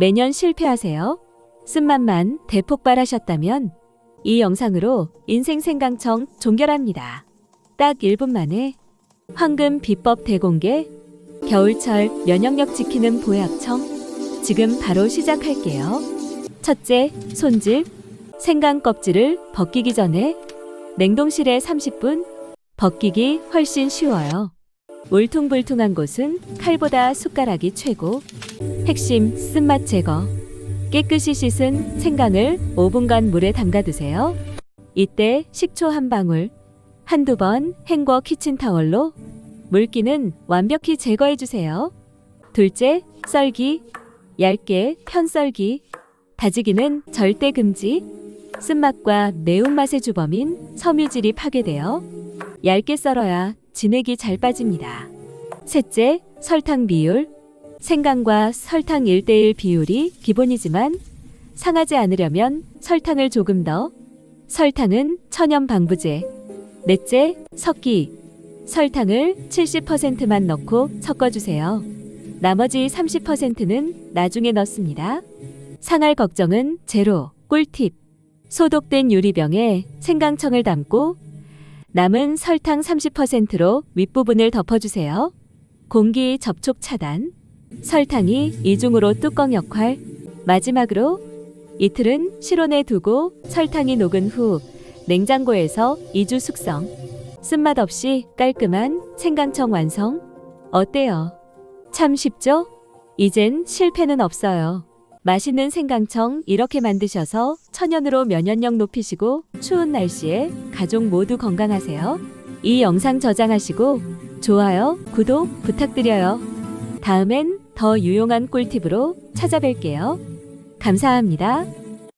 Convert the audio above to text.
매년 실패하세요? 쓴맛만 대폭발하셨다면 이 영상으로 인생 생강청 종결합니다. 딱 1분 만에 황금 비법 대공개 겨울철 면역력 지키는 보약청 지금 바로 시작할게요. 첫째, 손질 생강 껍질을 벗기기 전에 냉동실에 30분 벗기기 훨씬 쉬워요. 울퉁불퉁한 곳은 칼보다 숟가락이 최고. 핵심 쓴맛 제거. 깨끗이 씻은 생강을 5분간 물에 담가두세요. 이때 식초 한 방울, 한두 번 헹궈 키친타월로 물기는 완벽히 제거해주세요. 둘째, 썰기. 얇게 편 썰기. 다지기는 절대 금지. 쓴맛과 매운맛의 주범인 섬유질이 파괴되어 얇게 썰어야 진액이 잘 빠집니다. 셋째, 설탕 비율. 생강과 설탕 1대1 비율이 기본이지만 상하지 않으려면 설탕을 조금 더. 설탕은 천연 방부제. 넷째, 섞기. 설탕을 70%만 넣고 섞어주세요. 나머지 30%는 나중에 넣습니다. 상할 걱정은 제로. 꿀팁. 소독된 유리병에 생강청을 담고 남은 설탕 30%로 윗부분을 덮어주세요. 공기 접촉 차단. 설탕이 이중으로 뚜껑 역할. 마지막으로 이틀은 실온에 두고 설탕이 녹은 후 냉장고에서 2주 숙성. 쓴맛 없이 깔끔한 생강청 완성. 어때요? 참 쉽죠? 이젠 실패는 없어요. 맛있는 생강청 이렇게 만드셔서 천연으로 면역력 높이시고 추운 날씨에 가족 모두 건강하세요. 이 영상 저장하시고 좋아요, 구독 부탁드려요. 다음엔 더 유용한 꿀팁으로 찾아뵐게요. 감사합니다.